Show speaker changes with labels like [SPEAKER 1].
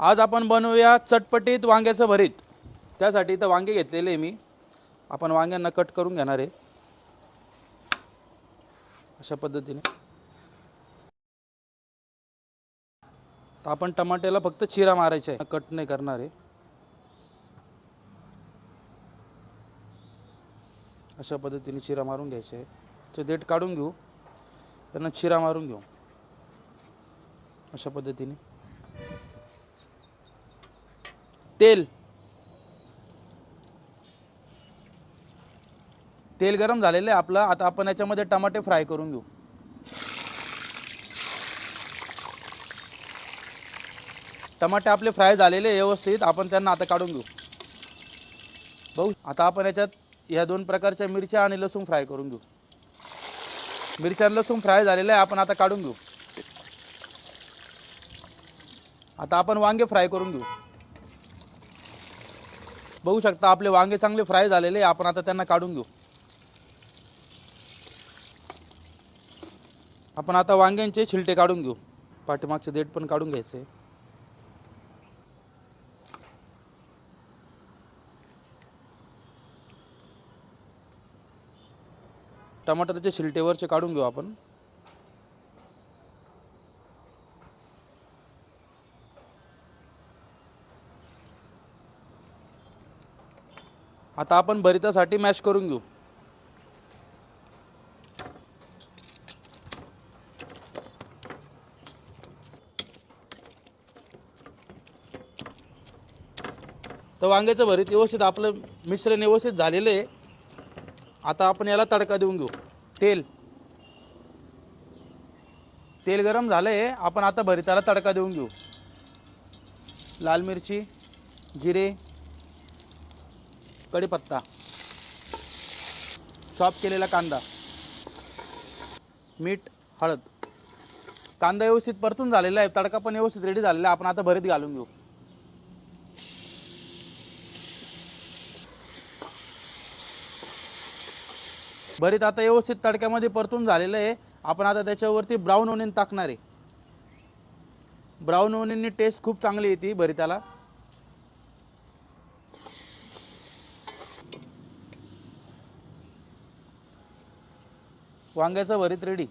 [SPEAKER 1] आज आपण बनवूया चटपटीत वांग्याचं भरीत. त्यासाठी इथं वांगे घेतलेले आहे मी. आपण वांग्यांना कट करून घेणार आहे. अशा पद्धतीने. तर आपण टमाट्याला फक्त चिरा मारायचा आहे. कट नाही करणार आहे. अशा पद्धतीने चिरा मारून घ्यायचे आहे. ते देठ काढून घेऊ. त्यांना चिरा मारून घेऊ. अशा पद्धतीने. तेल. तेल गरम झालेलं आहे आपलं. आता आपण याच्यामध्ये टमाटे फ्राय करून घेऊ. टमाटे आपले फ्राय झालेले व्यवस्थित. आपण त्यांना आता काढून घेऊ. भाऊ आता आपण याच्यात ह्या दोन प्रकारच्या मिरच्या आणि लसूण फ्राय करून घेऊ. मिरच्या आणि लसूण फ्राय झालेलं आहे. आपण आता काढून घेऊ. आता आपण वांगे फ्राय करून घेऊ. बघू शकता आपले वांगे चांगले फ्राय झालेले आपण आता त्यांना काढून घेऊ. आपण आता वांग्यांचे छिलटे काढून घेऊ. पाठीमागचे देठ पण काढून घ्यायचे. टमाटरचे छिलटेवरचे काढून घेऊ आपण. आता आपण भरितासाठी मॅश करून घेऊ. तर वांग्याचं भरीत व्यवस्थित आपलं मिश्रण व्यवस्थित झालेलं आहे. आता आपण याला तडका देऊन घेऊ. तेल. तेल गरम झालं आहे आपण आता भरिताला तडका देऊन घेऊ. लाल मिरची जिरे कढीपत्ता. चॉप केलेला कांदा. मीठ हळद. कांदा व्यवस्थित परतून झालेला आहे. तडका पण व्यवस्थित रेडी झालेला आहे. आपण आता भरीत घालून घेऊ. भरीत आता व्यवस्थित तडक्यामध्ये परतून झालेलं आहे. आपण आता त्याच्यावरती ब्राऊन ओनियन टाकणार आहे. ब्राऊन ओनियननी टेस्ट खूप चांगली येते भरीताला. वांग्याचं भरीत रेडी.